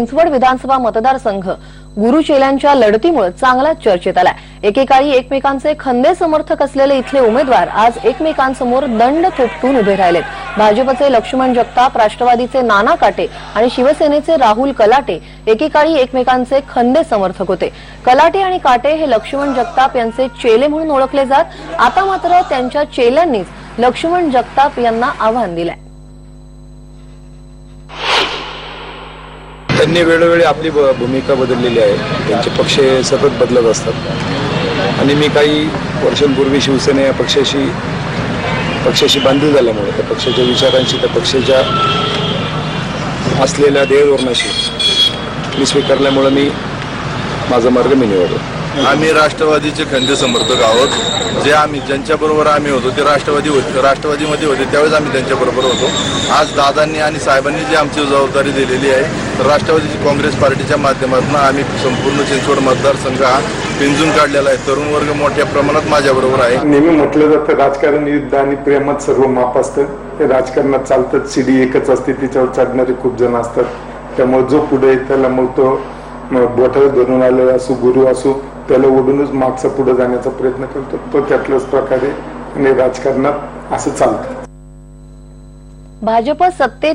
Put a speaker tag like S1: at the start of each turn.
S1: चिंचवड विधानसभा मतदारसंघ गुरुचेल्यांच्या लढतीमुळे चांगलाच चर्चेत आलाय. एकेकाळी एकमेकांचे खंदे समर्थक असलेले इथले उमेदवार आज एकमेकांसमोर दंड थोपटून उभे राहिलेत. भाजपचे लक्ष्मण जगताप राष्ट्रवादीचे नाना काटे आणि शिवसेनेचे राहुल कलाटे एकेकाळी एकमेकांचे खंदे समर्थक होते. कलाटे आणि काटे हे लक्ष्मण जगताप यांचे चेले म्हणून ओळखले जात. आता मात्र त्यांच्या चेल्यांनीच लक्ष्मण जगताप यांना आव्हान दिलंय.
S2: त्यांनी वेळोवेळी आपली ब- भूमिका बदललेली आहे. त्यांचे पक्ष हे सतत बदलत असतात. आणि मी काही वर्षांपूर्वी शिवसेना या पक्षाशी पक्षाशी बांधील झाल्यामुळे त्या पक्षाच्या विचारांशी त्या पक्षाच्या असलेल्या ध्येयधोरणाशी मी स्वीकारल्यामुळं मी माझा मार्ग मी निवडला.
S3: आम्ही राष्ट्रवादीचे खंदे समर्थक आहोत. जे आम्ही ज्यांच्याबरोबर आम्ही होतो ते राष्ट्रवादी होते राष्ट्रवादीमध्ये होते त्यावेळेस आम्ही त्यांच्याबरोबर होतो. आज दादांनी आणि साहेबांनी जी आमची जबाबदारी दिलेली आहे तर राष्ट्रवादी काँग्रेस पार्टीच्या माध्यमातून आम्ही संपूर्ण चिंचवड मतदारसंघ हा पिंजून काढलेला आहे. तरुण वर्ग मोठ्या प्रमाणात माझ्याबरोबर आहे.
S4: नेहमी म्हटलं जातं राजकारण युद्ध आणि प्रेमात सर्व माप असतं. ते राजकारणात चालतं शिडी एकच असते तिच्यावर चढणारे खूप जण असतात. त्यामुळे जो पुढे त्याला मग तो बोट धरून आलेला असो गुरु असो त्याला ओढूनच मागचा पुढे जाण्याचा प्रयत्न करतो. तो त्यातल्याच प्रकारे आणि राजकारणात असं चालतं.
S1: भाजप सत्तेत